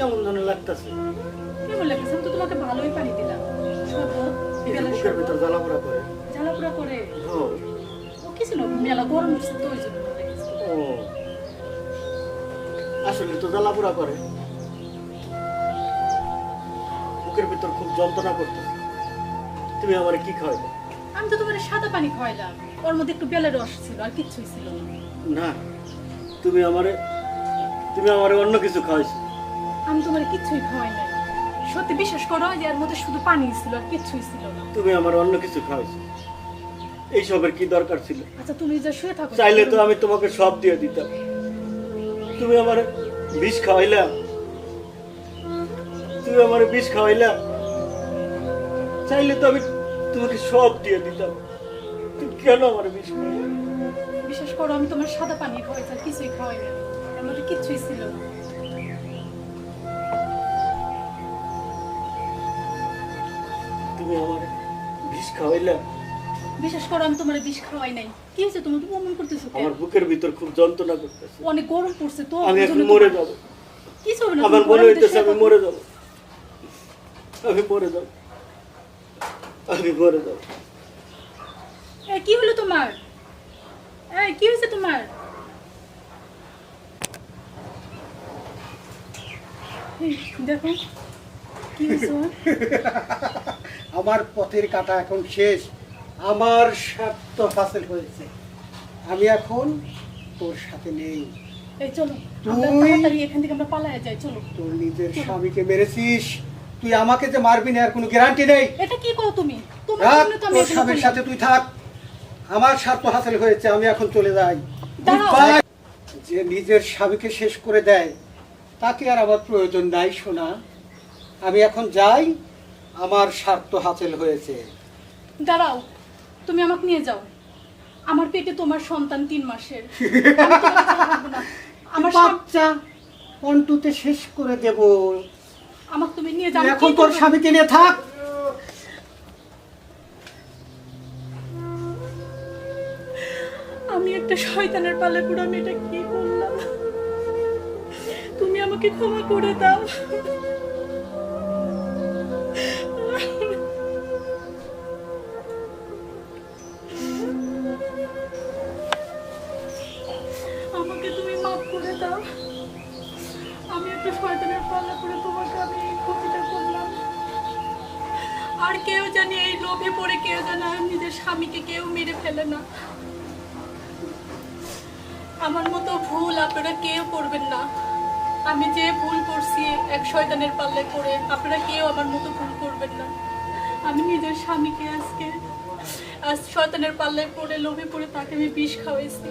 কেমন যেন লাগতেছে। কেমন লাগছে আমি তো তোমাকে ভালোই পানি দিলাম। বুকের ভিতর জ্বালাপোড়া করে। ঝালাপুরা করে? ও ও কিছু মেলা গরম হচ্ছে তো ওই জন্য ও। আসলে তো জ্বালাপোড়া করে। বুকের ভিতর খুব যন্ত্রণা করতেছে। তুমি আমার কি খাওয়াইবে আমি তো তোমার সাদা পানি খাওয়াইলাম। ওর মধ্যে একটু বেলের রস ছিল আর কিচ্ছুই ছিল না। না তুমি আমারে তুমি আমারে অন্য কিছু খাওয়াইছো। আমি তোমার কিছুই খাওয়াই নাই। সত্যি বিশ্বাস করো যে এর মধ্যে শুধু পানি ছিল আর কিচ্ছুই ছিল না। তুমি আমার অন্য কিছু খাওয়াইছো। এইসবের কি দরকার ছিল? আচ্ছা তুমি যে শুয়ে থাকো। চাইলে তো আমি তোমাকে সব দিয়ে দিতাম। তুমি আমার বিষ খাওয়াইলা? তুমি আমার বিষ খাওয়াইলা? চাইলে তো আমি তোমাকে সব দিয়ে দিতাম। তুমি কেন আমার বিষ খাওয়াইলা? বিশ্বাস করো আমি তোমার সাদা পানি খাওয়াইছি কিছুই খাওয়াই নাই। এর মধ্যে কিচ্ছুই ছিল না। তুমি আমার বিষ খাওয়াইলা বিশ্বাস করো আমি তোমার বিষ খাওয়াই নাই। কি হয়েছে তুমি তুমি অমন করতেছো আমার বুকের ভিতর খুব যন্ত্রণা করতেছে। অনেক গরম পড়ছে তো আমি এখন মরে যাব। কিছু হবে না? আমার মনে হইতেছে আমি মরে যাব। আমি মরে যাব। আমি মরে যাব। এই, কি হলো তোমার? এই কি হয়েছে তোমার? দেখো। কি হয়েছে? আমার পথের কাটা এখন শেষ। আমার স্বার্থ হাসিল হয়েছে। আমি এখন তোর সাথে নেই। এই চলো তাড়াতাড়ি এখান থেকে আমরা পালায় যাই চলো। তোর নিজের স্বামীকে মেরেছিস। তুই আমাকে যে মারবি না আর কোনো গ্যারান্টি নেই। এটা কি করো তুমি? তোমার জন্য তো আমি তোর স্বামীর সাথে তুই থাক। আমার স্বার্থ হাসিল হয়েছে আমি এখন চলে যাই। যে নিজের স্বামীকে শেষ করে দেয় তাকে আর আমার প্রয়োজন নাই শোনা আমি এখন যাই আমার স্বার্থ হাসিল হয়েছে। দাঁড়াও তুমি আমাকে নিয়ে যাও। আমার পেটে তোমার সন্তান তিন মাসের। আমি তোমাকে ছাড়া না। আমার স্বামী- বাচ্চা কন্টুতে শেষ করে দেব। আমাকে তুমি নিয়ে যাও আমি এখন কি তোর করব? স্বামীকে নিয়ে থাক। আমি একটা শয়তানের পালে পুরো আমি এটা কি করলাম? তুমি আমাকে ক্ষমা করে দাও। করে দাও। আমি একটা শয়তানের পাল্লা করে তোমাকে আমি এই ক্ষতিটা করলাম। আর কেউ জানি এই লোভে পড়ে, কেউ জানে নিজের স্বামীকে কেউ মেরে ফেলে না। আমার মতো ভুল আপনারা কেউ করবেন না। আমি যে ভুল করছি এক শয়তানের পাল্লে পড়ে, আপনারা কেউ আমার মতো ভুল করবেন না। আমি নিজের স্বামীকে আজকে, আজ শয়তানের পাল্লায় পড়ে, লোভে পড়ে তাকে আমি বিষ খাওয়াইছি।